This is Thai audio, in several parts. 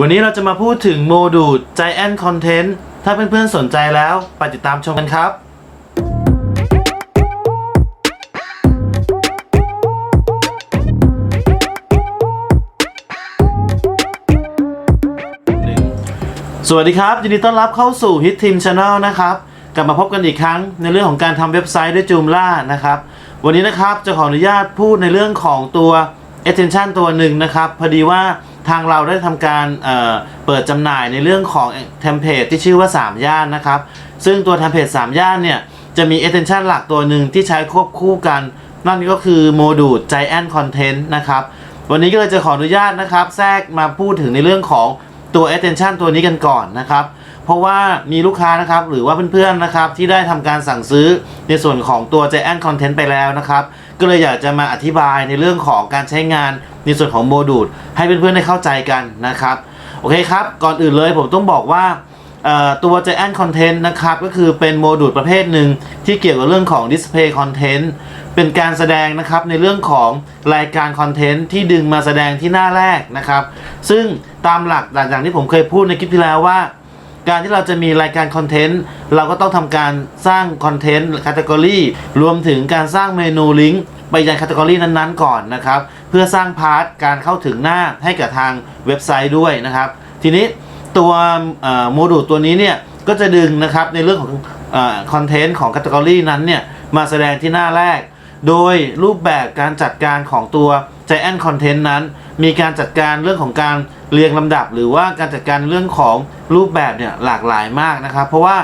วันนี้เราจะมาพูดถึงโมดูล Giant Content ถ้าเพื่อนๆสนใจแล้วไปติดตามชมกันครับ สวัสดีครับยินดีต้อนรับเข้าสู่ Hit Team Channel นะครับ กลับมาพบกันอีกครั้งในเรื่องของการทำเว็บไซต์ด้วย Joomla นะครับ วันนี้นะครับจะขออนุญาตพูดในเรื่องของตัว Attention ตัวหนึ่งนะครับ พอดีว่า ทางเราได้ทำการเเปิดจำหน่ายในเรื่องของเทมเพลตที่ชื่อว่า 3 ย่านนะครับ ซึ่งตัวเทมเพลต3 ย่านเนี่ย จะมี Attention หลักตัวหนึ่งที่ใช้ควบคู่กัน นั่นก็คือโมดูล Giant Content นะครับ วันนี้ก็เลยจะขออนุญาตนะครับ แทรกมาพูดถึงในเรื่องของตัว attention ตัวนี้กันก่อนนะครับ เพราะว่ามีลูกค้านะครับหรือว่าเพื่อนๆนะครับที่ได้ทำการสั่งซื้อในส่วนของตัว Giant Content ไปแล้วนะครับ ก็เลยอยากจะมาอธิบายในเรื่องของการใช้งานในส่วนของโมดูลให้เพื่อนๆได้เข้าใจกันนะครับ โอเคครับ ก่อนอื่นเลยผมต้องบอกว่าตัว Giant Content นะครับ ก็คือเป็นโมดูลประเภทหนึ่งที่เกี่ยวกับเรื่องของ Display Content เป็นการแสดงนะครับในเรื่องของรายการคอนเทนต์ที่ดึงมาแสดงที่หน้าแรกนะครับ ซึ่งตามหลักอย่างที่ผมเคยพูดในคลิปที่แล้วว่า การที่เราจะมีรายการคอนเทนต์เราก็ต้องทำการสร้างคอนเทนต์แคตตากรีรวมถึงการสร้างเมนูลิงก์ ไปยังแคตตากรีนั้นๆก่อนนะครับ เพื่อสร้างพาร์ทการเข้าถึงหน้าให้กับทางเว็บไซต์ด้วยนะครับ ทีนี้ตัวโมดูลตัวนี้เนี่ยก็จะดึงนะครับในเรื่องของคอนเทนต์ของแคตตากรีนั้นเนี่ยมาแสดงที่หน้าแรก โดยรูปแบบการจัดการของตัว Giant Content นั้น มีการจัดการเรื่องของการเรียงลำดับ หรือว่าการจัดการเรื่องของรูปแบบเนี่ยหลากหลายมากนะครับ เพราะว่า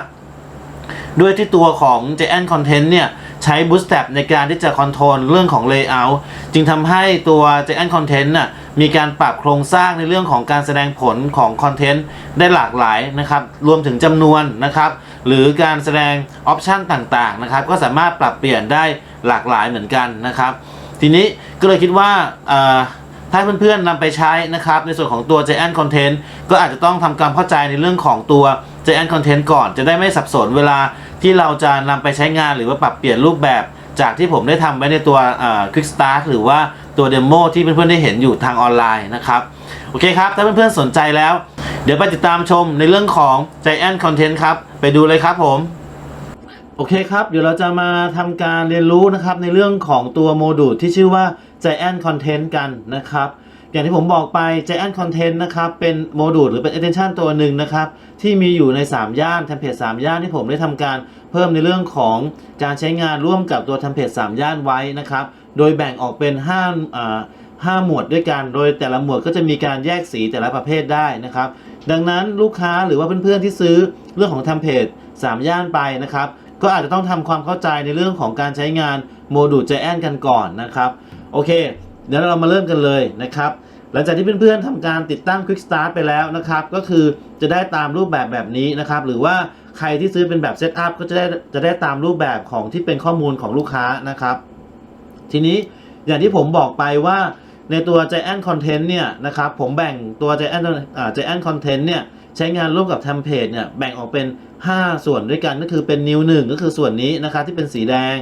ด้วยที่ตัวของ Giant Content เนี่ย ใช้ Bootstrap ในการที่จะคอนโทรลเรื่องของ Layout จึงทำให้ตัว Giant Content น่ะมีการปรับโครงสร้างในเรื่องของการแสดงผลของคอนเทนต์ได้หลากหลายนะครับ รวมถึงจำนวนนะครับ หรือการแสดงออปชันต่างๆนะครับ ก็สามารถปรับเปลี่ยนได้หลากหลายเหมือนกันนะครับ ทีนี้ก็เลยคิดว่าถ้าเพื่อนๆนำไปใช้นะครับ ในส่วนของตัว Giant Content ก็อาจจะต้องทำความเข้าใจในเรื่องของตัว Giant Content ก่อน จะได้ไม่สับสนเวลา ที่เราจะนำไปใช้งานหรือว่าปรับเปลี่ยนรูปแบบ จากที่ผมได้ทำไว้ในตัวเอ่อ Quick Start หรือว่าตัวเดโมที่เพื่อนๆได้เห็นอยู่ทางออนไลน์นะครับ โอเคครับ ถ้าเพื่อนๆสนใจแล้ว เดี๋ยวไปติดตามชมในเรื่องของ Giant Content ครับ ไปดูเลยครับผม โอเคครับ เดี๋ยวเราจะมาทำการเรียนรู้นะครับในเรื่องของตัวโมดูลที่ชื่อว่า Giant Content กันนะครับ อย่างที่ผมบอกไป Giant Content นะครับ เป็นโมดูลหรือเป็น extension ตัวหนึ่งนะครับ ที่มีอยู่ใน 3 ย่าน เทมเพลต3ย่านที่ผมได้ทำการเพิ่มในเรื่องของการใช้งานร่วมกับตัวเทมเพลต3ย่านไว้นะครับ โดยแบ่งออกเป็น5อ่าห้าหมวดด้วยกัน โดยแต่ละหมวดก็จะมีการแยกสีแต่ละประเภทได้นะครับ ดังนั้นลูกค้าหรือว่าเพื่อนๆที่ซื้อเรื่องของเทมเพลต3ย่านไปนะครับ ก็อาจจะต้องทำความเข้าใจในเรื่องของการใช้งานโมดูล Giant กันก่อนนะครับ โอเค เดี๋ยวเรามาเริ่มกันเลยนะครับหลังจากที่เพื่อนๆทำการติดตั้ง Quick Start ไปแล้วนะครับ ก็คือจะได้ตามรูปแบบแบบนี้นะครับ หรือว่าใครที่ซื้อเป็นแบบเซตอัพก็จะได้จะได้ตามรูปแบบของที่เป็นข้อมูลของลูกค้านะครับ ทีนี้อย่างที่ผมบอกไปว่าในตัว Giant Content เนี่ยนะครับผมแบ่งตัว Giant อ่า Giant Content เนี่ยใช้งานร่วมกับเทมเพลตเนี่ยแบ่งออกเป็น 5 ส่วนด้วยกันก็คือเป็น New 1ก็คือส่วนนี้นะครับที่เป็นสีแดง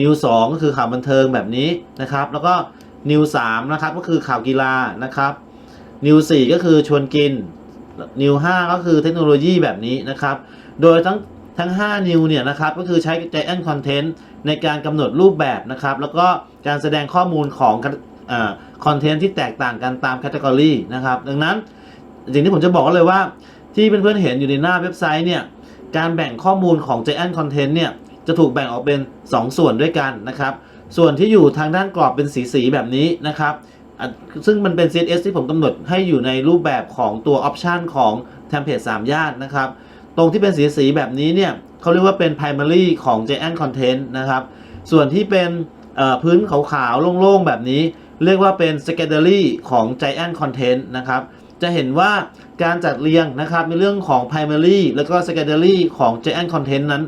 New 2ก็คือข่าวบันเทิงแบบนี้นะครับ แล้วก็ New 3นะครับก็คือข่าวกีฬานะครับ New 4ก็คือชวนกิน New 5ก็คือเทคโนโลยีแบบนี้นะครับ โดยทั้งทั้ง5 New เนี่ยนะครับก็คือใช้ Giant Content ในการกำหนดรูปแบบนะครับ แล้วก็การแสดงข้อมูลของคอนเทนต์ที่แตกต่างกันตามแคตตากรีนะครับ ดังนั้นสิ่งที่ผมจะบอกเลยว่าที่เพื่อนๆเห็นอยู่ในหน้าเว็บไซต์เนี่ยการแบ่งข้อมูลของ Giant Content เนี่ยจะถูกแบ่งออกเป็น 2 ส่วนด้วยกันนะครับ ส่วนที่อยู่ทางด้านกรอบเป็นสีๆแบบนี้นะครับซึ่งมันเป็น CSS ที่ผมกำหนดให้อยู่ในรูปแบบของตัว Option ของเทมเพลต3ย่านนะครับ ตรงที่เป็นสีๆแบบนี้เนี่ยเขาเรียกว่าเป็น primary ของ Giant Content นะครับ ส่วนที่เป็นพื้นขาวๆโล่งๆ แบบนี้ เรียกว่าเป็น secondary ของ Giant Content นะครับ จะเห็นว่าการจัดเรียงนะครับในเรื่องของ primary แล้วก็ secondary ของ Giant Content นั้น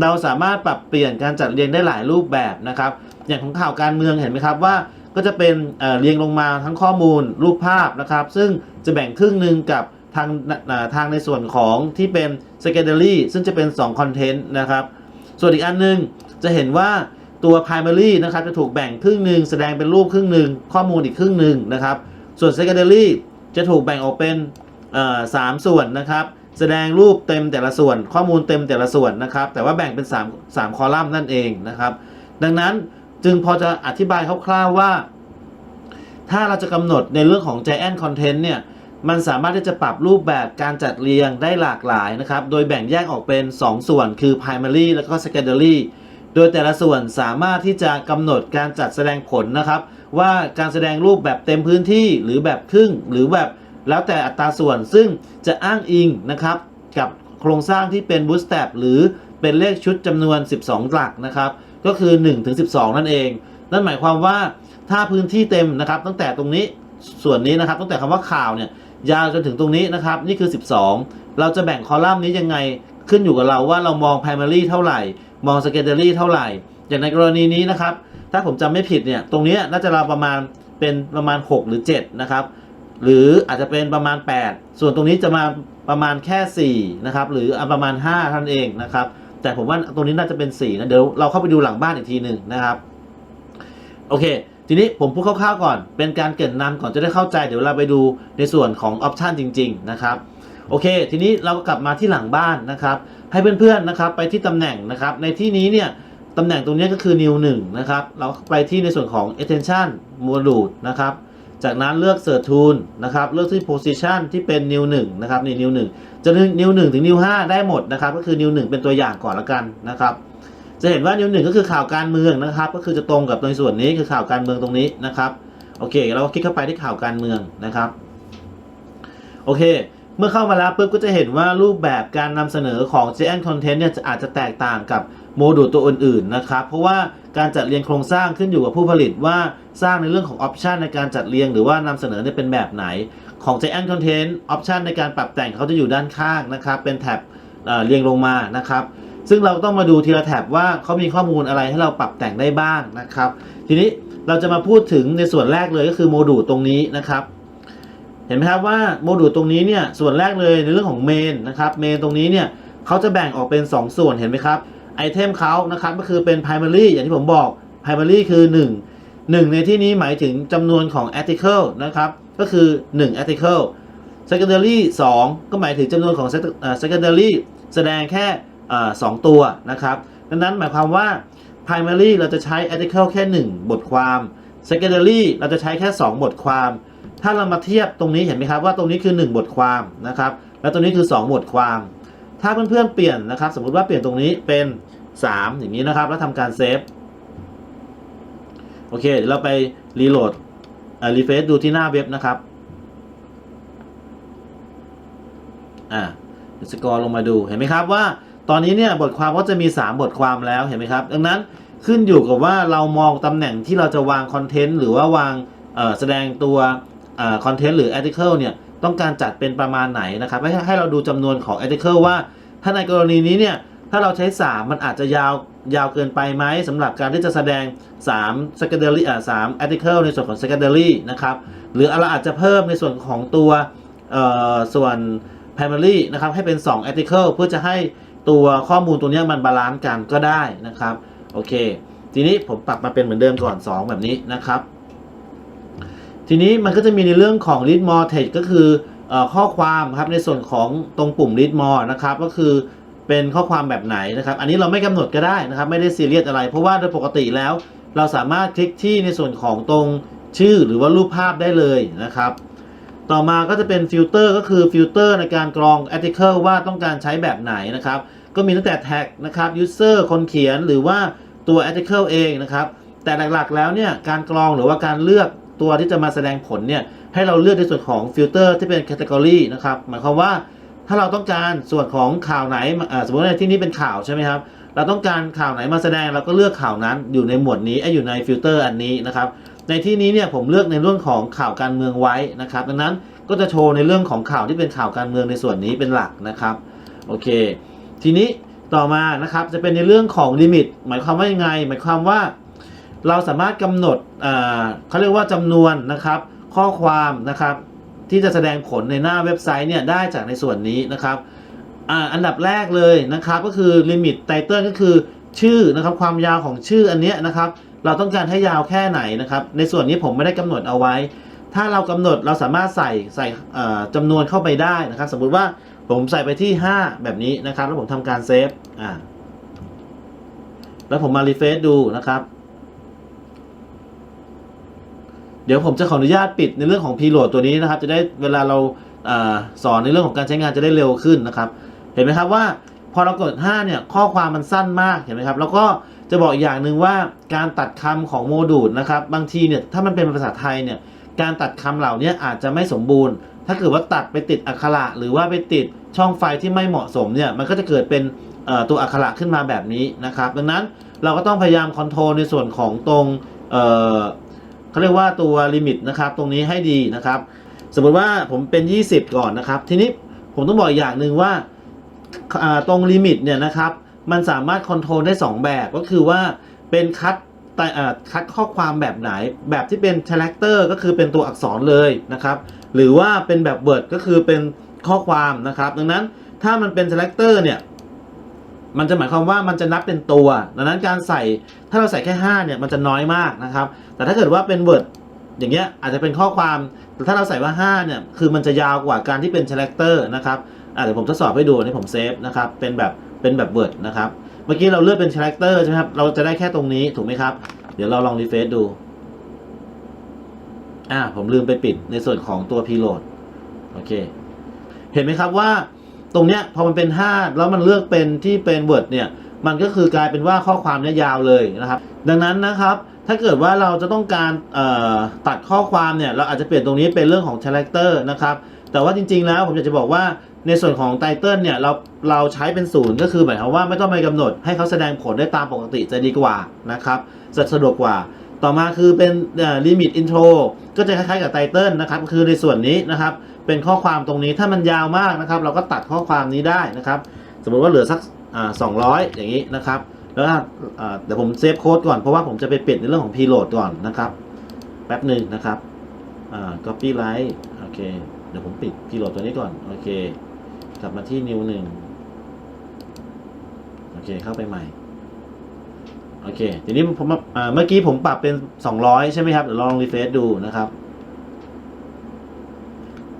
เราสามารถปรับเปลี่ยนการจัดเรียงได้หลายรูปแบบนะครับ อย่างของข่าวการเมืองเห็นไหมครับว่าก็จะเป็นเเรียงลงมาทั้งข้อมูลรูปภาพนะครับ ซึ่งจะแบ่งครึ่งหนึ่งกับทางทางในส่วนของที่เป็น secondary ซึ่งจะเป็น 2 content นะครับ ส่วนอีกอันหนึงจะเห็นว่าตัว primary นะครับจะถูกแบ่งครึ่งหนึ่งแสดงเป็นรูปครึ่งหนึ่งข้อมูลอีกครึ่งหนึ่งนะครับ ส่วน secondary จะถูกแบ่งออกเป็นสามส่วนนะครับ แสดงรูปเต็มแต่ละส่วน ข้อมูลเต็มแต่ละส่วนนะครับ แต่ว่าแบ่งเป็น 3 3 คอลัมน์นั่นเองนะครับ ดังนั้น จึงพอจะอธิบายคร่าวๆว่า ถ้าเราจะกำหนดในเรื่องของ Giant Content เนี่ย มันสามารถที่จะปรับรูปแบบการจัดเรียงได้หลากหลายนะครับ โดยแบ่งแยกออกเป็น 2 ส่วนคือ primary แล้วก็ secondary โดยแต่ละส่วนสามารถที่จะกำหนดการจัดแสดงผลนะครับ ว่าการแสดงรูปแบบเต็มพื้นที่หรือแบบครึ่ง หรือแบบแล้วแต่อัตราส่วนซึ่งจะอ้างอิงนะครับ กับโครงสร้างที่เป็น bootstrap หรือ เป็นเลขชุดจำนวน 12 หลักนะครับ ก็คือ 1 ถึง 12 นั่นเอง นั่นหมายความว่าถ้าพื้นที่เต็มนะครับ ตั้งแต่ตรงนี้ส่วนนี้นะครับ ตั้งแต่คำว่าข่าวเนี่ยยาวจนถึงตรงนี้นะครับ นี่คือ 12 เราจะแบ่งคอลัมน์นี้ยังไงขึ้นอยู่กับเราว่าเรามอง primary เท่าไหร่ มอง secondary เท่าไหร่ อย่างในกรณีนี้นะครับ ถ้าผมจำไม่ผิดเนี่ย ตรงนี้น่าจะราวประมาณเป็นประมาณ 6 หรือ 7 นะครับ หรืออาจจะเป็นประมาณ 8 ส่วนตรงนี้จะมาประมาณแค่ 4 นะครับ หรืออะประมาณ5ท่านเองนะครับ แต่ผมว่าตรงนี้น่าจะเป็น4นะเดี๋ยวเราเข้าไปดูหลังบ้านอีกทีหนึ่งนะครับโอเค ทีนี้ผมพูดคร่าวๆก่อน เป็นการเกรินนำก่อนจะได้เข้าใจเดี๋ยวเราไปดูในส่วนของออปชันจริง ๆ นะครับโอเค ทีนี้เราก็กลับมาที่หลังบ้านนะครับ ให้เพื่อนๆนะครับ ไปที่ตำแหน่งนะครับ ในที่นี้เนี่ยตำแหน่งตรงนี้ก็คือ new 1นะครับ เราไปที่ในส่วนของ attention module นะครับ จากนั้นเลือก search tool นะครับ เลือกที่ position ที่เป็น new 1นะครับนี่ new 1จะ new 1ถึง new 5ได้หมดนะครับ ก็คือ new 1เป็นตัวอย่างก่อนละกันนะครับ จะเห็นว่า new 1ก็คือข่าวการเมืองนะครับ ก็คือจะตรงกับในส่วนนี้คือข่าวการเมืองตรงนี้นะครับ โอเค เราก็คลิกเข้าไปที่ข่าวการเมืองนะครับ โอเค เมื่อเข้ามาแล้วปุ๊บก็จะเห็นว่ารูปแบบการนำเสนอของ JN Content เนี่ยจะอาจจะแตกต่างกับ โมดูลตัวอื่นๆนะครับ เพราะว่าการจัดเรียงโครงสร้างขึ้นอยู่กับผู้ผลิตว่าสร้างในเรื่องของออปชันในการจัดเรียงหรือว่านำเสนอเนี่ยเป็นแบบไหน ของ JN Content ออปชันในการปรับแต่งเขาจะอยู่ด้านข้างนะครับ เป็นแท็บเเรียงลงมานะครับ ซึ่งเราต้องมาดูทีละแท็บว่าเขามีข้อมูลอะไรให้เราปรับแต่งได้บ้างนะครับ ทีนี้เราจะมาพูดถึงในส่วนแรกเลยก็คือโมดูลตรงนี้นะครับเห็นไหมครับว่าโมดูลตรงนี้เนี่ยส่วนแรกเลยในเรื่องของเมนนะครับเมนตรงนี้เนี่ยเขาจะแบ่งออกเป็น 2 ส่วนเห็นไหมครับ ไอเทมเขานะครับก็คือเป็น primary อย่างที่ผมบอก primary คือ 1 1 ในที่นี้หมายถึงจำนวนของ article นะครับ ก็คือ 1 article secondary 2 ก็หมายถึงจำนวนของ secondary แสดงแค่สองตัวนะครับดังนั้นหมายความว่า primary เราจะใช้ article แค่ 1 บทความ secondary เราจะใช้แค่ 2 บทความ ถ้าเรามาเทียบตรงนี้เห็นไหมครับว่าตรงนี้คือ 1 บทความนะครับ แล้วตรงนี้คือ 2 บทความ ถ้าเพื่อนๆเปลี่ยนนะครับ สมมุติว่าเปลี่ยนตรงนี้เป็น 3 อย่างนี้นะครับ แล้วทำการเซฟโอเคเดี๋ยวเราไปรีโหลดรีเฟซดูที่หน้าเว็บนะครับ อ่าสกอร์ลงมาดูเห็นไหมครับว่า ตอนนี้เนี่ยบทความก็จะมี 3 บทความแล้วเห็นไหมครับ ดังนั้นขึ้นอยู่กับว่าเรามองตำแหน่งที่เราจะวางคอนเทนต์หรือว่าวางแสดงตัวคอนเทนต์หรือ article เนี่ย ต้องการจัดเป็นประมาณไหนนะครับให้ให้เราดูจำนวนของ article ว่า ถ้าในกรณีนี้เนี่ยถ้าเราใช้ 3 มันอาจจะยาวยาวเกินไปไหมสำหรับการที่จะแสดง 3 secondary อ่า3 article ในส่วนของ secondary นะครับหรือเราอาจจะเพิ่มในส่วนของตัวเอ่อส่วน primary นะครับให้เป็น 2 article เพื่อจะให้ตัวข้อมูลตัวนี้มันบาลานซ์กันก็ได้นะครับ โอเค ทีนี้ผมปรับมาเป็นเหมือนเดิมก่อน 2 แบบนี้นะครับ ทีนี้มันก็จะมีในเรื่องของ read more text ก็คืออข้อความครับในส่วนของตรงปุ่ม read more นะครับก็คือเป็นข้อความแบบไหนนะครับ อันนี้เราไม่กำหนดก็ได้นะครับ ไม่ได้ซีเรียสอะไร เพราะว่าโดยปกติแล้ว เราสามารถคลิกที่ในส่วนของตรงชื่อหรือว่ารูปภาพได้เลยนะครับ ต่อมาก็จะเป็นฟิลเตอร์ก็คือฟิลเตอร์ในการกรอง article ว่าต้องการใช้แบบไหนนะครับ ก็มีตั้งแต่แท็กนะครับ user คนเขียนหรือว่าตัว article เองนะครับ แต่หลักๆแล้วเนี่ยการกรองหรือว่าการเลือก ตัวที่จะมาแสดงผลเนี่ยให้เราเลือกในส่วนของฟิลเตอร์ที่เป็น category นะครับหมายความว่าถ้าเราต้องการส่วนของข่าวไหนอ่าสมมติในที่นี้เป็นข่าวใช่ไหมครับ เราต้องการข่าวไหนมาแสดงเราก็เลือกข่าวนั้นอยู่ในหมวดนี้ไอ้อยู่ในฟิลเตอร์อันนี้นะครับในที่นี้เนี่ยผมเลือกในเรื่องของข่าวการเมืองไว้นะครับดังนั้นก็จะโชว์ในเรื่องของข่าวที่เป็นข่าวการเมืองในส่วนนี้เป็นหลักนะครับโอเค ทีนี้ต่อมานะครับจะเป็นในเรื่องของลิมิต หมายความว่ายังไง หมายความว่า เราสามารถกำหนดเขาเรียกว่าจำนวนนะครับ ข้อความนะครับ ที่จะแสดงผลในหน้าเว็บไซต์เนี่ยได้จากในส่วนนี้นะครับอ,อันดับแรกเลยนะครับก็คือลิมิตไตเติลก็คือชื่อนะครับความยาวของชื่ออันเนี้ยนะครับ เราต้องการให้ยาวแค่ไหนนะครับ ในส่วนนี้ผมไม่ได้กำหนดเอาไว้ ถ้าเรากำหนดเราสามารถใส่ใส่จำนวนเข้าไปได้นะครับ สมมุติว่าผมใส่ไปที่ 5 แบบนี้นะครับ แล้วผมทำการเซฟอ่าแล้วผมมารีเฟซดูนะครับ เดี๋ยวผมจะขออนุญาตปิดในเรื่องของ preload ตัวนี้นะครับ จะได้เวลาเราอสอนในเรื่องของการใช้งานจะได้เร็วขึ้นนะครับ เห็นไหมครับว่าพอเรากด 5 เนี่ย ข้อความมันสั้นมากเห็นไหมครับ แล้วก็จะบอกอย่างหนึ่งว่าการตัดคำของโมดูลนะครับ บางทีเนี่ยถ้ามันเป็นภาษาไทยเนี่ยการตัดคำเหล่านี้อาจจะไม่สมบูรณ์ ถ้าเกิดว่าตัดไปติดอักขระหรือว่าไปติดช่องไฟที่ไม่เหมาะสมเนี่ยมันก็จะเกิดเป็นตัวอักขระขึ้นมาแบบนี้นะครับ ดังนั้นเราก็ต้องพยายามคอนโทรลในส่วนของตรง เขาเรียกว่าตัวลิมิตนะครับตรงนี้ให้ดีนะครับ สมมติว่าผมเป็น 20 ก่อนนะครับ ทีนี้ผมต้องบอกอย่างหนึ่งว่าตรงลิมิตเนี่ยนะครับมันสามารถคอนโทรลได้ 2 แบบก็คือว่าเป็นคัดแต่คัดข้อความแบบไหนแบบที่เป็นคาแรคเตอร์ก็คือเป็นตัวอักษรเลยนะครับหรือว่าเป็นแบบเบิร์ดก็คือเป็นข้อความนะครับ ดังนั้นถ้ามันเป็นคาแรคเตอร์เนี่ย มันจะหมายความว่ามันจะนับเป็นตัว ดังนั้นการใส่ถ้าเราใส่แค่ 5 เนี่ยมันจะน้อยมากนะครับ แต่ถ้าเกิดว่าเป็น Word อย่างเงี้ยอาจจะเป็นข้อความแต่ถ้าเราใส่ว่า 5 เนี่ยคือมันจะยาวกว่าการที่เป็น character นะครับอะเดี๋ยวผมทดสอบให้ดูนี่ผมเซฟนะครับเป็นแบบเป็นแบบ Word นะครับเมื่อกี้เราเลือกเป็น character ใช่ไหมครับเราจะได้แค่ตรงนี้ถูกไหมครับ เดี๋ยวเราลองรีเฟซดูอ่าผมลืมไปปิดในส่วนของตัว preload โอเค เห็นไหมครับว่า ตรงเนี้ยพอมันเป็น5แล้วมันเลือกเป็นที่เป็น Word เนี่ยมันก็คือกลายเป็นว่าข้อความเนี้ยยาวเลยนะครับ ดังนั้นนะครับถ้าเกิดว่าเราจะต้องการเอ่อตัดข้อความเนี่ยเราอาจจะเปลี่ยนตรงนี้เป็นเรื่องของ character นะครับแต่ว่าจริงๆแล้วผมอยากจะบอกว่าในส่วนของไตเติลเนี่ยเราเราใช้เป็นศูนย์ก็คือหมายความว่าไม่ต้องไปกำหนดให้เขาแสดงผลได้ตามปกติจะดีกว่านะครับจะสะดวกกว่า ต่อมาคือเป็นลิมิตอินโทรก็จะคล้ายๆกับไตเติลนะครับคือในส่วนนี้นะครับ เป็นข้อความตรงนี้ถ้ามันยาวมากนะครับ เราก็ตัดข้อความนี้ได้นะครับ สมมติว่าเหลือสักสองร้อยอย่างนี้นะครับ แล้วเดี๋ยวผมเซฟโค้ดก่อนเพราะว่าผมจะไปปิดในเรื่องของ preload ก่อนนะครับแป๊บหนึ่งนะครับอ่า copyright โอเค เดี๋ยวผมปิด preload ตัวนี้ก่อน โอเค กลับมาที่ new หนึ่งโอเค เข้าไปใหม่ โอเค ทีนี้ผมเมื่อกี้ผมปรับเป็น 200 ใช่ไหมครับ เดี๋ยวลองรีเฟซดูนะครับ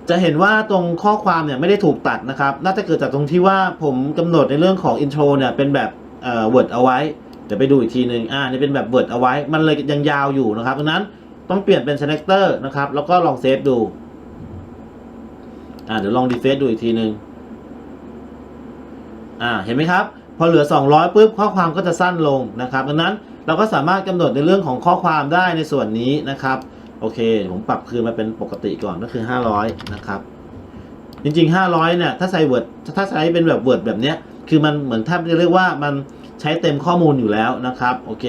จะเห็นว่าตรงข้อความเนี่ยไม่ได้ถูกตัดนะครับ น่าจะเกิดจากตรงที่ว่าผมกำหนดในเรื่องของ intro เนี่ยเป็นแบบเอ่อ word เอาไว้ เดี๋ยวไปดูอีกทีหนึ่งอ่านี่เป็นแบบ word เอาไว้ มันเลยยังยาวอยู่นะครับดังนั้นต้องเปลี่ยนเป็น selector นะครับ แล้วก็ลองเซฟดู อ่าเดี๋ยวลองดีเฟซดูอีกทีหนึ่งอ่าเห็นไหมครับ พอเหลือ 200ปุ๊บข้อความก็จะสั้นลงนะครับดังนั้นเราก็สามารถกำหนดในเรื่องของข้อความได้ในส่วนนี้นะครับ โอเค ผมปรับคืนมาเป็นปกติก่อนก็คือ 500 นะครับ จริง ๆ 500 เนี่ย ถ้าใส่ Word ถ้าใช้เป็นแบบ Word แบบเนี้ย คือมันเหมือนแทบจะเรียกว่ามันใช้เต็มข้อมูลอยู่แล้วนะครับ โอเค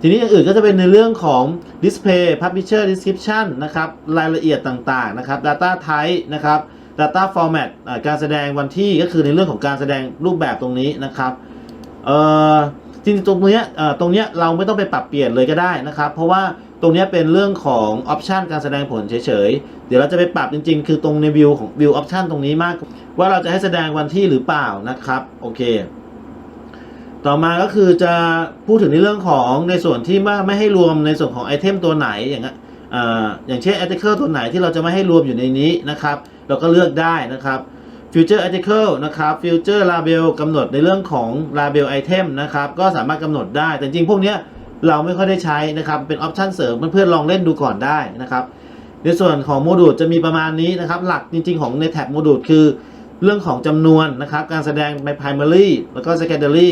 ทีนี้อย่างอื่นก็จะเป็นในเรื่องของ display publisher description นะครับ รายละเอียดต่างๆ นะครับ data type นะครับ data format การแสดงวันที่ก็คือในเรื่องของการแสดงรูปแบบตรงนี้นะครับ เอ่อจริงๆตรงเนี้ยตรงเนี้ยเราไม่ต้องไปปรับเปลี่ยนเลยก็ได้นะครับ เพราะว่า ตรงนี้เป็นเรื่องของออปชันการแสดงผลเฉยๆ เดี๋ยวเราจะไปปรับจริง ๆ คือตรงในวิวของวิวออปชันตรงนี้มาก ว่าเราจะให้แสดงวันที่หรือเปล่านะครับ โอเค ต่อมาก็คือจะพูดถึงในเรื่องของในส่วนที่ว่าไม่ให้รวมในส่วนของไอเทมตัวไหนอย่างเงี้ยออย่างเช่น article ตัวไหนที่เราจะไม่ให้รวมอยู่ในนี้นะครับ เราก็เลือกได้นะครับ future article นะครับ future label กำหนดในเรื่องของ label item นะครับ ก็สามารถกำหนดได้ แต่จริงๆพวกเนี้ย เราไม่ค่อยได้ใช้นะครับ เป็นออปชันเสริมเพื่อนๆลองเล่นดูก่อนได้นะครับ ในส่วนของโมดูลจะมีประมาณนี้นะครับ หลักจริง ๆ ของในแท็บโมดูลคือ เรื่องของจำนวนนะครับ การแสดงใน primary แล้วก็ secondary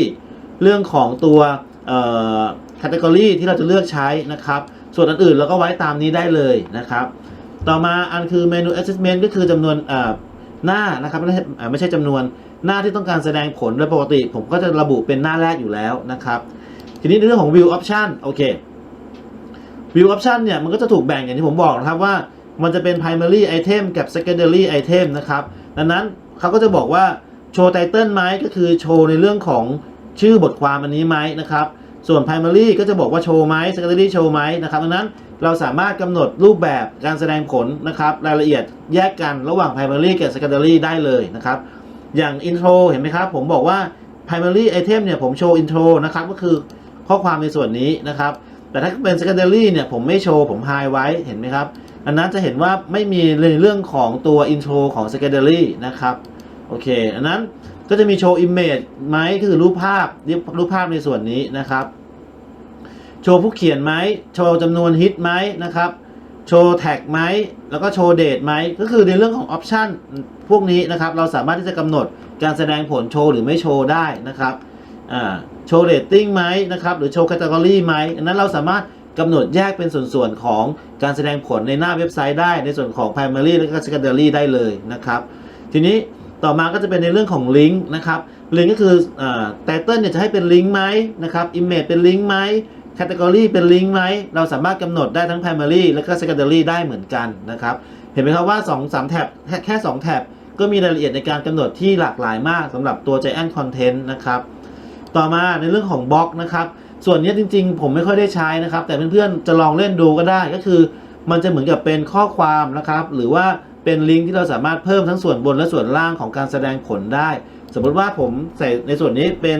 เรื่องของตัวเอ่อ category ที่เราจะเลือกใช้นะครับ ส่วนอื่นๆเราก็ไว้ตามนี้ได้เลยนะครับ ต่อมาอันคือเมนู assessment ก็คือจำนวนเอ่อหน้านะครับไม่ใช่ไม่ใช่จำนวนหน้าที่ต้องการแสดงผลโดยปกติ ผมก็จะระบุเป็นหน้าแรกอยู่แล้วนะครับ ทีนี้ในเรื่องของ view option โอเค view option เนี่ยมันก็จะถูกแบ่งอย่างที่ผมบอกนะครับว่ามันจะเป็น primary item กับ secondary item นะครับ ดังนั้นเขาก็จะบอกว่าโชว์ไตเติลไหมก็คือโชว์ในเรื่องของชื่อบทความอันนี้ไหมนะครับ ส่วน primary ก็จะบอกว่าโชว์ไหม secondary โชว์ไหมนะครับ ดังนั้นเราสามารถกำหนดรูปแบบการแสดงผลนะครับ รายละเอียดแยกกันระหว่าง primary กับ secondary ได้เลยนะครับ อย่าง intro เห็นไหมครับ ผมบอกว่า primary item เนี่ยผมโชว์ intro นะครับ ก็คือ ข้อความในส่วนนี้นะครับ แต่ถ้าเป็น secondary เนี่ยผมไม่โชว์ผม hide ไว้เห็นไหมครับอันนั้นจะเห็นว่าไม่มีในเรื่องของตัว intro ของ secondary นะครับโอเคอันนั้นก็จะมีโชว์ image ไหมก็คือรูปภาพรูปภาพในส่วนนี้นะครับ โชว์ผู้เขียนไหมโชว์จำนวนฮิตไหมนะครับโชว์แท็กไหมแล้วก็โชว์เดทไหมก็คือในเรื่องของออปชันพวกนี้นะครับ เราสามารถที่จะกำหนดการแสดงผลโชว์หรือไม่โชว์ได้นะครับอ่า โชว์เรตติ้งไหมนะครับ หรือโชว์แคตตากรีไหมอันนั้นเราสามารถกำหนดแยกเป็นส่วนๆของการแสดงผลในหน้าเว็บไซต์ได้ในส่วนของ primary และก็ secondary ได้เลยนะครับ ทีนี้ต่อมาก็จะเป็นในเรื่องของลิงก์นะครับลิงก์ก็คืออ่า title เนี่ยจะให้เป็นลิงก์ไหมนะครับ image เป็นลิงก์ไหมแคตตากรีเป็นลิงก์ไหมเราสามารถกำหนดได้ทั้ง primary และก็ secondary ได้เหมือนกันนะครับ เห็นไหมครับว่า2 3แท็บแค่ 2 แท็บก็มีรายละเอียดในการกำหนดที่หลากหลายมากสำหรับตัว Giant Content นะครับ ต่อมาในเรื่องของบล็อกนะครับ ส่วนนี้จริงๆ ผมไม่ค่อยได้ใช้นะครับ แต่เพื่อนๆจะลองเล่นดูก็ได้ก็คือ มันจะเหมือนกับเป็นข้อความนะครับ หรือว่าเป็นลิงก์ที่เราสามารถเพิ่มทั้งส่วนบนและส่วนล่างของการแสดงผลได้ สมมติว่าผมใส่ในส่วนนี้เป็น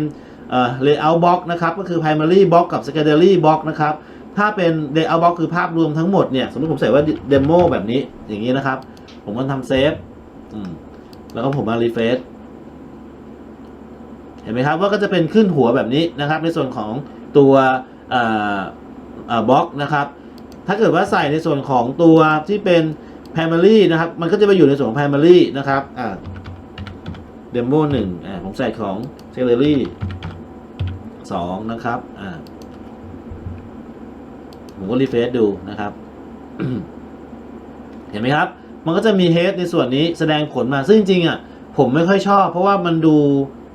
เอ่อ layout box นะครับ ก็คือ primary box กับ secondary box นะครับ ถ้าเป็น layout box คือภาพรวมทั้งหมดเนี่ย สมมติผมใส่ว่า demo แบบนี้อย่างนี้นะครับ ผมก็ทำเซฟอืมแล้วก็ผมมา refresh ห็นไหมครับว่าก็จะเป็นขึ้นหัวแบบนี้นะครับ ในส่วนของตัวบล็อกนะครับ ถ้าเกิดว่าใส่ในส่วนของตัวที่เป็น primary นะครับ มันก็จะไปอยู่ในส่วนของ primary นะครับอ่า demo หนึ่งอ่าผมใส่ของ celery สองนะครับอ่าผมก็รีเฟซดูนะครับ เห็นไหมครับ มันก็จะมี head ในส่วนนี้แสดงผลมาซึ่งจริงๆอะผมไม่ค่อยชอบ เพราะว่ามันดู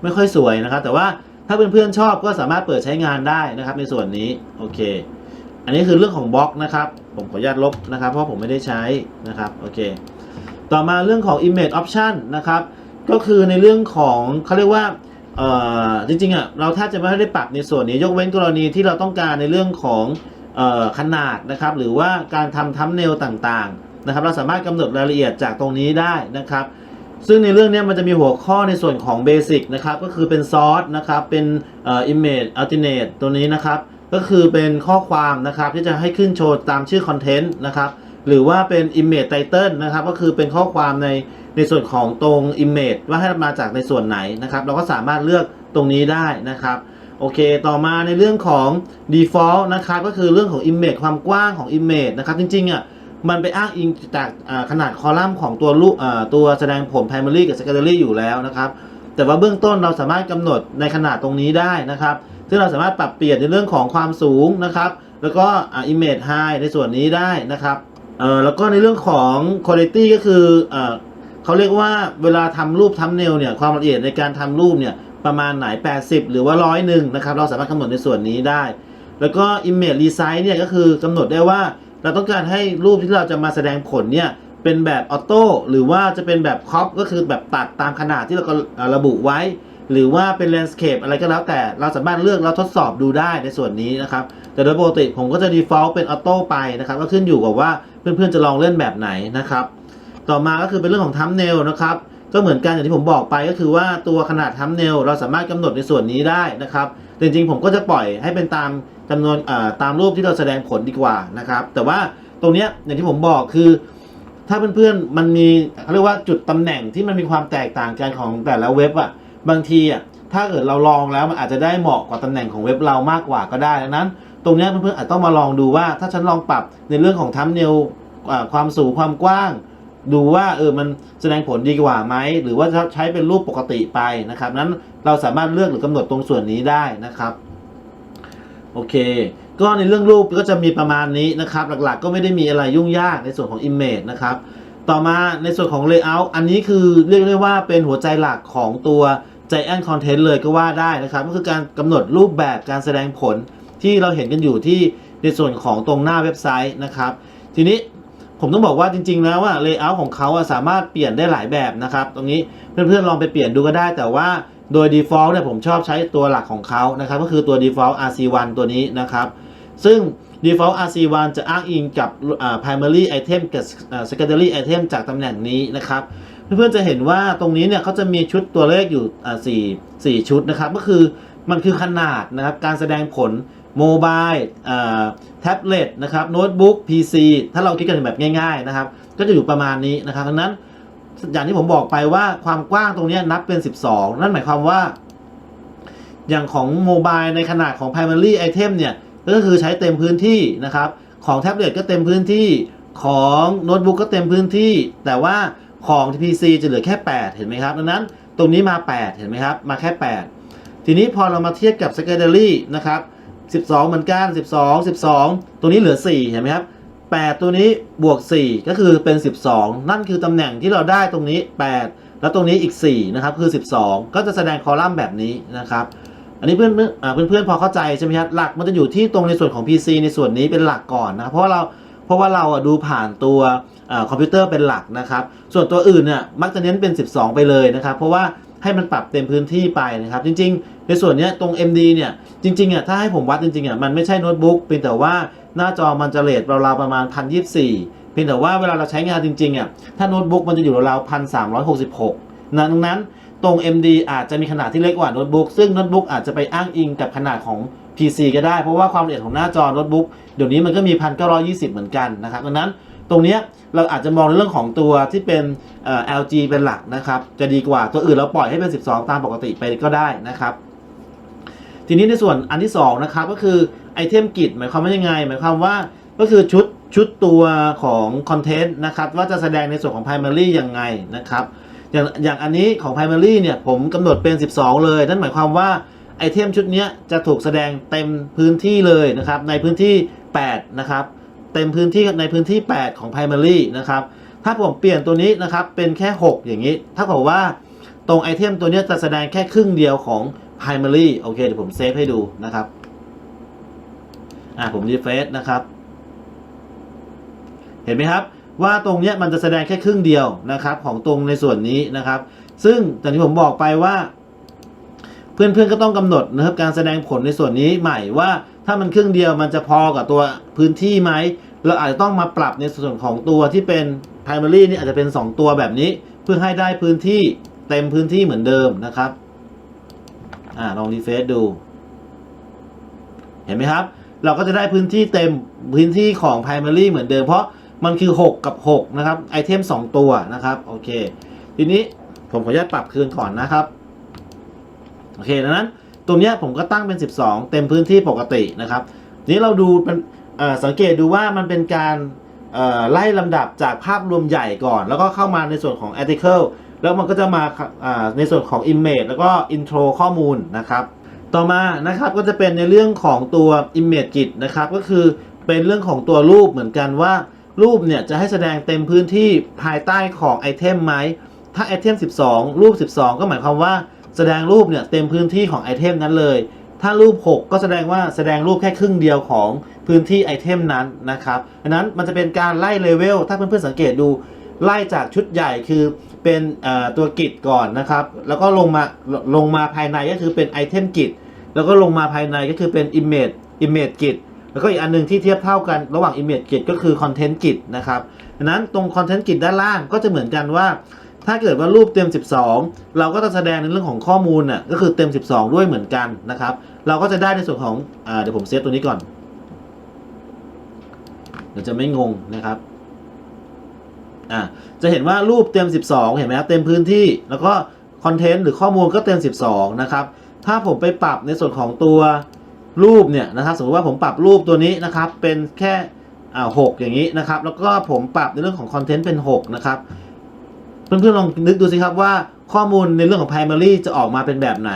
ไม่ค่อยสวยนะครับ แต่ว่าถ้าเพื่อนๆชอบก็สามารถเปิดใช้งานได้นะครับ ในส่วนนี้โอเค อันนี้คือเรื่องของบล็อกนะครับ ผมขออนุญาตลบนะครับ เพราะผมไม่ได้ใช้นะครับโอเค ต่อมาเรื่องของ image option นะครับ ก็คือในเรื่องของเขาเรียกว่าจริงๆอะเราแทบจะไม่ได้ปรับในส่วนนี้ ยกเว้นกรณีที่เราต้องการในเรื่องของอขนาดนะครับ หรือว่าการทำทัมเนลต่างๆนะครับ เราสามารถกำหนดรายละเอียดจากตรงนี้ได้นะครับ ซึ่งในเรื่องนี้มันจะมีหัวข้อในส่วนของ Basic นะครับก็คือเป็น Source นะครับเป็นเอ่อ Image Alternate ตัวนี้นะครับ ก็คือเป็นข้อความนะครับที่จะให้ขึ้นโชว์ตามชื่อคอนเทนต์นะครับหรือว่าเป็น Image Title นะครับก็คือเป็นข้อความในในส่วนของตรง Image ว่าให้มาจากในส่วนไหนนะครับเราก็สามารถเลือกตรงนี้ได้นะครับโอเค ต่อมาในเรื่องของ default นะครับก็คือเรื่องของ image ความกว้างของ image นะครับจริงๆอะ มันไปอ้างอิงจากขนาดคอลัมน์ของตัวรูปตัวแสดงผล primary กับ secondary อยู่แล้วนะครับ แต่ว่าเบื้องต้นเราสามารถกำหนดในขนาดตรงนี้ได้นะครับ ซึ่งเราสามารถปรับเปลี่ยนในเรื่องของความสูงนะครับ แล้วก็อ่า image high ในส่วนนี้ได้นะครับเอ่อแล้วก็ในเรื่องของ quality ก็คือเอ่อเขาเรียกว่าเวลาทำรูปทัมเนลเนี่ยความละเอียดในการทำรูปเนี่ยประมาณไหน 80 หรือว่าร้อยหนึ่งนะครับ เราสามารถกำหนดในส่วนนี้ได้ แล้วก็ image resize เนี่ยก็คือกำหนดได้ว่า เราต้องการให้รูปที่เราจะมาแสดงผลเนี่ยเป็นแบบออโต้หรือว่าจะเป็นแบบครอปก็คือแบบตัดตามขนาดที่เราก็ระบุไว้ หรือว่าเป็นแลนด์สเคปอะไรก็แล้วแต่เราสามารถเลือกแล้วทดสอบดูได้ในส่วนนี้นะครับแต่โดยปกติผมก็จะ default เป็นออโต้ไปนะครับก็ขึ้นอยู่กับว่าเพื่อนๆจะลองเล่นแบบไหนนะครับ ต่อมาก็คือเป็นเรื่องของทัมเนลนะครับ ก็เหมือนกันอย่างที่ผมบอกไปก็คือว่าตัวขนาดทัมเนลเราสามารถกำหนดในส่วนนี้ได้นะครับจริงๆผมก็จะปล่อยให้เป็นตามจำนวนตามรูปที่เราแสดงผลดีกว่านะครับแต่ว่าตรงเนี้ยอย่างที่ผมบอกคือ ถ้าเพื่อนๆมันมีเขาเรียกว่าจุดตำแหน่งที่มันมีความแตกต่างกันของแต่ละเว็บอะบางทีอะถ้าเกิดเราลองแล้วมันอาจจะได้เหมาะกว่าตำแหน่งของเว็บเรามากกว่าก็ได้ดังนั้น ตรงเนี้ยเพื่อนๆอาจต้องมาลองดูว่าถ้าฉันลองปรับในเรื่องของทัมเนลความสูงความกว้าง ดูว่าเออมันแสดงผลดีกว่าไหมหรือว่าใช้เป็นรูปปกติไปนะครับ นั้นเราสามารถเลือกหรือกำหนดตรงส่วนนี้ได้นะครับโอเค ก็ในเรื่องรูปก็จะมีประมาณนี้นะครับ หลักๆ ก็ไม่ได้มีอะไรยุ่งยากในส่วนของ Image นะครับ ต่อมาในส่วนของ Layout อันนี้คือเรียกได้ว่าเป็นหัวใจหลักของตัว Giant Content เลยก็ว่าได้นะครับ ก็คือการกำหนดรูปแบบการแสดงผลที่เราเห็นกันอยู่ที่ในส่วนของตรงหน้าเว็บไซต์นะครับ ทีนี้ ผมต้องบอกว่าจริง ๆ แล้วว่า Layout ของเขาอะสามารถเปลี่ยนได้หลายแบบนะครับ ตรงนี้เพื่อนๆลองไปเปลี่ยนดูก็ได้ แต่ว่าโดย default เนี่ยผมชอบใช้ตัวหลักของเขานะครับ ก็คือตัว default RC1 ตัวนี้นะครับ ซึ่ง default RC1 จะอ้างอิงกับ primary item กับ secondary item จากตำแหน่งนี้นะครับเพื่อนๆจะเห็นว่าตรงนี้เนี่ยเขาจะมีชุดตัวเลขอยู่อ่าสี่สี่ชุดนะครับ ก็คือมันคือขนาดนะครับ การแสดงผล โมบายแท็บเล็ตนะครับโน้ตบุ๊ก PC ถ้าเราคิดกันแบบง่าย ๆนะครับ ก็จะอยู่ประมาณนี้นะครับดังนั้นอย่างที่ผมบอกไปว่าความกว้างตรงนี้นับเป็น 12 นั่นหมายความว่า อย่างของโมบายในขนาดของ primary item เนี่ยก็คือใช้เต็มพื้นที่นะครับ ของแท็บเล็ตก็เต็มพื้นที่ของโน้ตบุ๊กก็เต็มพื้นที่ แต่ว่าของ PC จะเหลือแค่ 8 เห็นไหมครับดังนั้นตรงนี้มา 8 เห็นไหมครับ มาแค่ 8 ทีนี้พอเรามาเทียบกับ secondary นะครับ 12 เหมือนกัน 12 12 ตัวนี้เหลือ 4 เห็นไหมครับ 8 ตัวนี้บวก 4 ก็คือเป็น 12 นั่นคือตำแหน่งที่เราได้ตรงนี้ 8 แล้วตรงนี้อีก 4 นะครับ คือ 12 ก็จะแสดงคอลัมน์แบบนี้นะครับ อันนี้เพื่อนๆอ่าเพื่อนๆพอเข้าใจใช่ไหมครับ หลักมันจะอยู่ที่ตรงในส่วนของ PC ในส่วนนี้เป็นหลักก่อนนะ เพราะว่าเรา เพราะว่าเราดูผ่านตัวอคอมพิวเตอร์เป็นหลักนะครับ ส่วนตัวอื่นเนี่ยมักจะเน้นเป็น 12 ไปเลยนะครับ เพราะว่า ให้มันปรับเต็มพื้นที่ไปนะครับจริง ๆ ในส่วนนี้ตรง MD เนี่ยจริงๆอะถ้าให้ผมวัดจริงๆอะมันไม่ใช่โน้ตบุ๊กเพียงแต่ว่าหน้าจอมันจะเรทราวๆประมาณ 1024เพียงแต่ว่าเวลาเราใช้งานจริงๆอะถ้าโน้ตบุ๊กมันจะอยู่ราวๆ1366ดังนั้นตรง MD อาจจะมีขนาดที่เล็กกว่าโน้ตบุ๊กซึ่งโน้ตบุ๊กอาจจะไปอ้างอิงกับขนาดของ PC ก็ได้เพราะว่าความละเอียดของหน้าจอโน้ตบุ๊กเดี๋ยวนี้มันก็มี 1920 เหมือนกันนะครับดังนั้น ตรงนี้เราอาจจะมองในเรื่องของตัวที่เป็น LG เป็นหลักนะครับ จะดีกว่าตัวอื่นเราปล่อยให้เป็น 12 ตามปกติไปก็ได้นะครับ ทีนี้ในส่วนอันที่2นะครับก็คือไอเทมกิจหมายความว่ายังไง หมายความว่าก็คือชุดชุดตัวของคอนเทนต์นะครับว่าจะแสดงในส่วนของ primary ยังไงนะครับอย่างอย่างอันนี้ของ primary เนี่ยผมกำหนดเป็น 12 เลยนั่นหมายความว่าไอเทมชุดนี้จะถูกแสดงเต็มพื้นที่เลยนะครับในพื้นที่ 8 นะครับ เต็มพื้นที่ในพื้นที่ 8 ของ primary นะครับ ถ้าผมเปลี่ยนตัวนี้นะครับเป็นแค่ 6 อย่างนี้ถ้ากับว่าตรงไอเทมตัวนี้จะแสดงแค่ครึ่งเดียวของ primary โอเคเดี๋ยวผมเซฟให้ดูนะครับอ่าผมรีเฟรชนะครับ เห็นไหมครับว่าตรงเนี้ยมันจะแสดงแค่ครึ่งเดียวนะครับ ของตรงในส่วนนี้นะครับ ซึ่งอย่างที่ผมบอกไปว่า เพื่อนๆก็ต้องกำหนดนะครับการแสดงผลในส่วนนี้ใหม่ว่า ถ้ามันครึ่งเดียวมันจะพอกับตัวพื้นที่ไหม เราอาจจะต้องมาปรับในส่วนของตัวที่เป็น primary นี่อาจจะเป็น 2 ตัวแบบนี้ เพื่อให้ได้พื้นที่เต็มพื้นที่เหมือนเดิมนะครับอ่าลองรีเฟซดู เห็นไหมครับ เราก็จะได้พื้นที่เต็มพื้นที่ของ primary เหมือนเดิม เพราะมันคือ 6 กับ 6 นะครับ ไอเทม 2 ตัวนะครับ โอเค ทีนี้ผมขออนุญาตปรับคืนก่อนนะครับ โอเคดังนั้น ตรงนี้ผมก็ตั้งเป็น 12 เต็มพื้นที่ปกตินะครับทีนี้เราดูเป็นสังเกตดูว่ามันเป็นการไล่ลำดับจากภาพรวมใหญ่ก่อน แล้วก็เข้ามาในส่วนของ article แล้วมันก็จะมาในส่วนของ image แล้วก็ intro ข้อมูลนะครับต่อมานะครับก็จะเป็นในเรื่องของตัว image grid นะครับก็คือเป็นเรื่องของตัวรูปเหมือนกันว่า รูปเนี่ยจะให้แสดงเต็มพื้นที่ภายใต้ของไอเทมไหมถ้าไอเทม12 รูป 12 ก็หมายความว่า แสดงรูปเนี่ยเต็มพื้นที่ของไอเทมนั้นเลย ถ้ารูป 6 ก็แสดงว่าแสดงรูปแค่ครึ่งเดียวของพื้นที่ไอเทมนั้นนะครับดังนั้นมันจะเป็นการไล่เลเวลถ้าเพื่อนๆสังเกตดูไล่จากชุดใหญ่คือเป็นตัวกิจก่อนนะครับ แล้วก็ลงมาลงมาภายในก็คือเป็นไอเทมกิจแล้วก็ลงมาภายในก็คือเป็น image image grid แล้วก็อีกอันหนึงที่เทียบเท่ากันระหว่าง image grid ก็คือ content grid นะครับดังนั้นตรง content grid ด้านล่างก็จะเหมือนกันว่า ถ้าเกิดว่ารูปเต็ม 12 เราก็จะแสดงในเรื่องของข้อมูลน่ะก็คือเต็ม 12 ด้วยเหมือนกันนะครับ เราก็จะได้ในส่วนของอ่าเดี๋ยวผมเซฟตัวนี้ก่อน เดี๋ยวจะไม่งงนะครับอ่าจะเห็นว่ารูปเต็ม 12 เห็นไหมครับเต็มพื้นที่ แล้วก็คอนเทนต์หรือข้อมูลก็เต็ม 12 นะครับ ถ้าผมไปปรับในส่วนของตัวรูปเนี่ยนะครับ สมมติว่าผมปรับรูปตัวนี้นะครับเป็นแค่อ่าหกอย่างนี้นะครับ แล้วก็ผมปรับในเรื่องของคอนเทนต์เป็น 6 นะครับ เพื่อนๆลองนึกดูสิครับว่าข้อมูลในเรื่องของ primary จะออกมาเป็นแบบไหน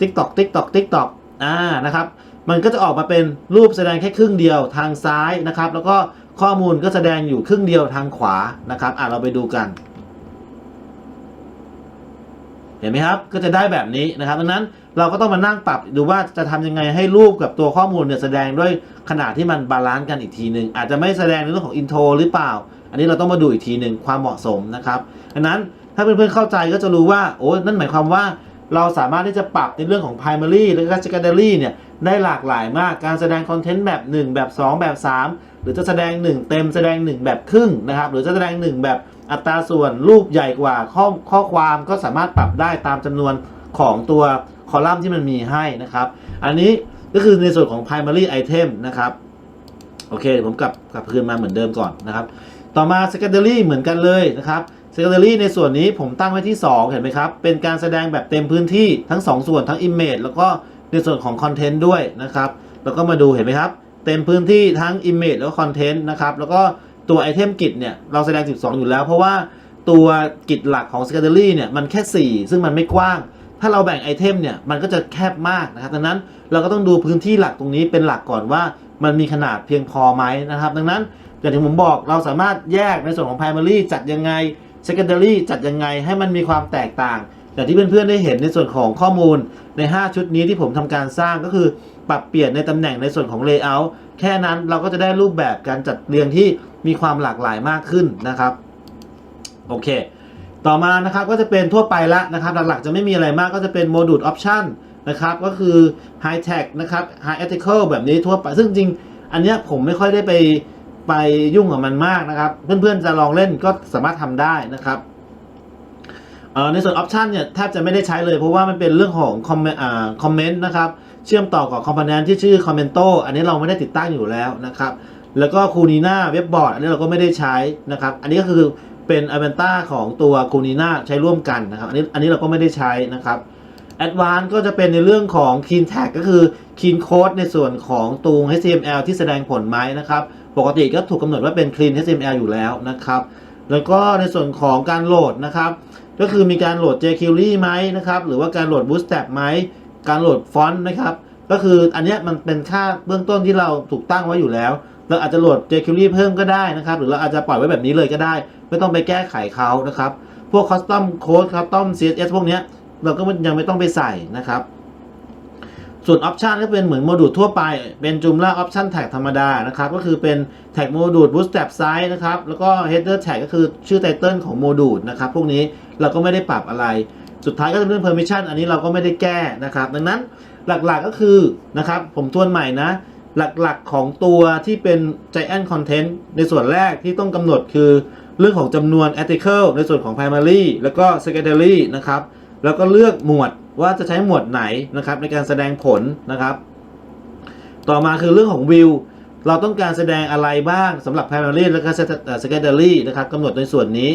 TikTok TikTok TikTok อ่านะครับมันก็จะออกมาเป็นรูปแสดงแค่ครึ่งเดียวทางซ้ายนะครับ แล้วก็ข้อมูลก็แสดงอยู่ครึ่งเดียวทางขวานะครับอะเราไปดูกัน เห็นไหมครับก็จะได้แบบนี้นะครับดังนั้นเราก็ต้องมานั่งปรับดูว่าจะทำยังไงให้รูปกับตัวข้อมูลเนี่ยแสดงด้วยขนาดที่มันบาลานซ์กันอีกทีหนึ่งอาจจะไม่แสดงในเรื่องของอินโทรหรือเปล่า อันนี้เราต้องมาดูอีกทีหนึ่งความเหมาะสมนะครับดังนั้นถ้าเพื่อนๆเข้าใจก็จะรู้ว่าโอ้นั่นหมายความว่าเราสามารถที่จะปรับในเรื่องของ primary และก็ secondary เนี่ยได้หลากหลายมากการแสดงคอนเทนต์แบบ 1 แบบ 2 แบบ 3 หรือจะแสดง 1 เต็มแสดง 1 แบบครึ่งนะครับ หรือจะแสดง 1 แบบอัตราส่วนรูปใหญ่กว่าข้อข้อความก็สามารถปรับได้ตามจำนวนของตัวคอลัมน์ที่มันมีให้นะครับ อันนี้ก็คือในส่วนของ primary item นะครับ โอเคเดี๋ยวผมกลับกลับคืนมาเหมือนเดิมก่อนนะครับ ต่อมา secondary เหมือนกันเลยนะครับ secondary ในส่วนนี้ผมตั้งไว้ที่ 2 เห็นไหมครับ เป็นการแสดงแบบเต็มพื้นที่ทั้ง 2 ส่วนทั้ง image แล้วก็ในส่วนของ content ด้วยนะครับ แล้วก็มาดูเห็นไหมครับ เต็มพื้นที่ทั้ง image แล้วก็ content นะครับ แล้วก็ตัว item กิจเนี่ยเราแสดง 12 อยู่แล้ว เพราะว่าตัวกิจหลักของ secondary เนี่ยมันแค่ 4 ซึ่งมันไม่กว้าง ถ้าเราแบ่งไอเทมเนี่ยมันก็จะแคบมากนะครับ ดังนั้นเราก็ต้องดูพื้นที่หลักตรงนี้เป็นหลักก่อนว่า มันมีขนาดเพียงพอไหมนะครับ ดังนั้น อย่างที่ผมบอกเราสามารถแยกในส่วนของ primary จัดยังไง secondary จัดยังไงให้มันมีความแตกต่างอย่างที่เพื่อนๆได้เห็นในส่วนของข้อมูลใน 5 ชุดนี้ที่ผมทำการสร้างก็คือ ปรับเปลี่ยนในตำแหน่งในส่วนของ layout แค่นั้นเราก็จะได้รูปแบบการจัดเรียงที่มีความหลากหลายมากขึ้นนะครับโอเค ต่อมานะครับก็จะเป็นทั่วไปละนะครับหลักๆจะไม่มีอะไรมากก็จะเป็นโมดูลออปชันนะครับก็คือ High Tech นะครับ High Ethical แบบนี้ทั่วไป ซึ่งจริง อันเนี้ยผมไม่ค่อยได้ไป ไปยุ่งกับมันมากนะครับ เพื่อนๆจะลองเล่นก็สามารถทำได้นะครับในส่วนออปชันเนี่ยแทบจะไม่ได้ใช้เลย เพราะว่ามันเป็นเรื่องของคอมเมนต์คอมเมนต์นะครับ เชื่อมต่อกับคอมโพเนนต์ที่ชื่อ Commento อันนี้เราไม่ได้ติดตั้งอยู่แล้วนะครับ แล้วก็คูนีนาเว็บบอร์ดอันนี้เราก็ไม่ได้ใช้นะครับ อันนี้ก็คือเป็นอเ n นต้าของตัวคูนีนาใช้ร่วมกันนะครับ อันนี้อันนี้เราก็ไม่ได้ใช้นะครับ Advanced ก็จะเป็นในเรื่องของ Clean Tag ก็คือ Clean Code ในส่วนของตูง HTML ที่แสดงผลไหมนะครับ ปกติก็ถูกกำหนดว่าเป็น Clean HTML อยู่แล้วนะครับ แล้วก็ในส่วนของการโหลดนะครับ ก็คือมีการโหลด jQuery ไหมนะครับ หรือว่าการโหลด Bootstrap ไหม การโหลดฟอนต์นะครับ ก็คืออันนี้มันเป็นค่าเบื้องต้นที่เราถูกตั้งไว้อยู่แล้ว เราอาจจะโหลด jQuery เพิ่มก็ได้นะครับ หรือเราอาจจะปล่อยไว้แบบนี้เลยก็ได้ ไม่ต้องไปแก้ไขเขานะครับ พวก custom code custom CSS พวกนี้เราก็ยังไม่ต้องไปใส่นะครับ ส่วน Option ก็เป็นเหมือนโมดูลทั่วไป เป็น Joomla Option Tag ธรรมดานะครับ ก็คือเป็น Tag โมดูล Bootstrap Size นะครับ แล้วก็ Header Tag ก็คือชื่อ Title ของโมดูลนะครับ พวกนี้เราก็ไม่ได้ปรับอะไร สุดท้ายก็จะเป็นเรื่อง Permission อันนี้เราก็ไม่ได้แก้นะครับ ดังนั้นหลักๆก็คือนะครับ ผมทวนใหม่นะ หลักๆของตัวที่เป็น Giant Content ในส่วนแรกที่ต้องกำหนดคือเรื่องของจำนวน article ในส่วนของ primary แล้วก็ secondary นะครับ แล้วก็เลือกหมวด ว่าจะใช้หมวดไหนนะครับในการแสดงผลนะครับ ต่อมาคือเรื่องของ view เราต้องการแสดงอะไรบ้างสำหรับ primary แล้วก็ secondary นะครับกำหนดในส่วนนี้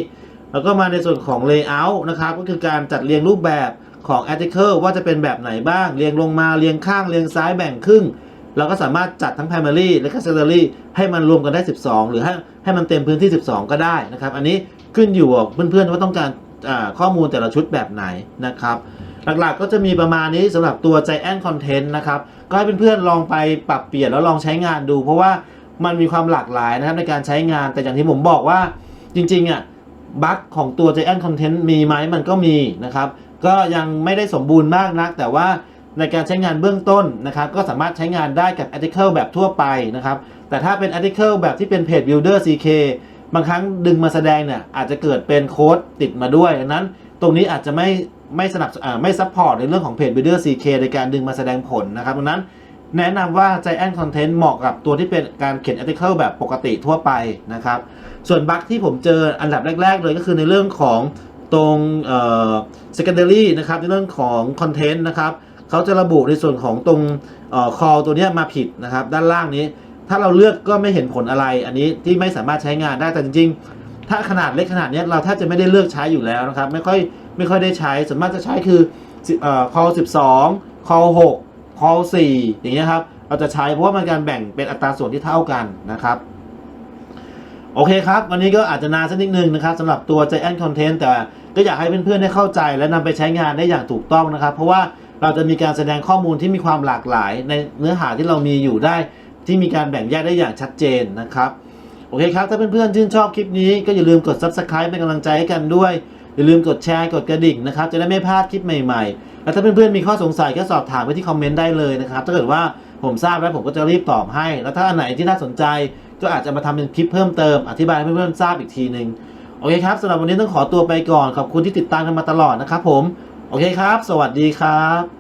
แล้วก็มาในส่วนของ layout นะครับ ก็คือการจัดเรียงรูปแบบของ article ว่าจะเป็นแบบไหนบ้าง เรียงลงมาเรียงข้างเรียงซ้ายแบ่งครึ่ง เราก็สามารถจัดทั้ง primary และก็ secondary ให้มันรวมกันได้ 12 หรือให้ให้มันเต็มพื้นที่ 12 ก็ได้นะครับ อันนี้ขึ้นอยู่กับเพื่อนๆว่าต้องการข้อมูลแต่ละชุดแบบไหนนะครับ หลักๆก็จะมีประมาณนี้สำหรับตัว Giant Content นะครับ ก็ให้เพื่อนๆลองไปปรับเปลี่ยนแล้วลองใช้งานดู เพราะว่ามันมีความหลากหลายนะครับในการใช้งานแต่อย่างที่ผมบอกว่าจริงๆอะบั๊กของตัว Giant Content มีไหมมันก็มีนะครับ ก็ยังไม่ได้สมบูรณ์มากนัก แต่ว่าในการใช้งานเบื้องต้นนะครับก็สามารถใช้งานได้กับ article แบบทั่วไปนะครับ แต่ถ้าเป็น article แบบที่เป็น page builder CK บางครั้งดึงมาแสดงเนี่ยอาจจะเกิดเป็นโค้ดติดมาด้วยดังนั้น ตรงนี้อาจจะไม่ ไม่สนับไม่ซัพพอร์ตในเรื่องของ Page Builder CK ในการดึงมาแสดงผลนะครับดังนั้นแนะนำว่า Giant Content เหมาะกับตัวที่เป็นการเขียน article แบบปกติทั่วไปนะครับ ส่วนบั๊กที่ผมเจออันดับแรก ๆ เลยก็คือในเรื่องของตรง secondary นะครับในเรื่องของ content นะครับเขาจะระบุในส่วนของตรง call ตัวนี้มาผิดนะครับ ด้านล่างนี้ ถ้าเราเลือกก็ไม่เห็นผลอะไร อันนี้ที่ไม่สามารถใช้งานได้แต่จริงๆ ถ้าขนาดเล็กขนาดนี้เราแทบจะไม่ได้เลือกใช้อยู่แล้วนะครับ ไม่ค่อยไม่ค่อยได้ใช้ส่วนมากจะใช้คือเอ่อ call 12 call 6 call 4 อย่างเงี้ยครับ เราจะใช้เพราะว่ามันการแบ่งเป็นอัตราส่วนที่เท่ากันนะครับโอเคครับ วันนี้ก็อาจจะนานสักนิดนึงนะครับสำหรับตัว Giant Content แต่ก็อยากให้เพื่อนๆได้เข้าใจและนำไปใช้งานได้อย่างถูกต้องนะครับ เพราะว่าเราจะมีการแสดงข้อมูลที่มีความหลากหลาย ในเนื้อหาที่เรามีอยู่ได้ ที่มีการแบ่งแยกได้อย่างชัดเจนนะครับ โอเคครับ ถ้าเพื่อนๆชื่นชอบคลิปนี้ก็อย่าลืมกด Subscribe เป็นกำลังใจให้กันด้วย อย่าลืมกดแชร์กดกระดิ่งนะครับ จะได้ไม่พลาดคลิปใหม่ๆ แล้วถ้าเพื่อนๆมีข้อสงสัยก็สอบถามไปที่คอมเมนต์ได้เลยนะครับ ถ้าเกิดว่าผมทราบแล้วผมก็จะรีบตอบให้ แล้วถ้าอันไหนที่น่าสนใจ ก็อาจจะมาทำเป็นคลิปเพิ่มเติม อธิบายให้เพื่อนๆทราบอีกทีหนึ่งโอเคครับสำหรับวันนี้ต้องขอตัวไปก่อนขอบคุณที่ติดตามกันมาตลอดนะครับผมโอเคครับ สวัสดีครับ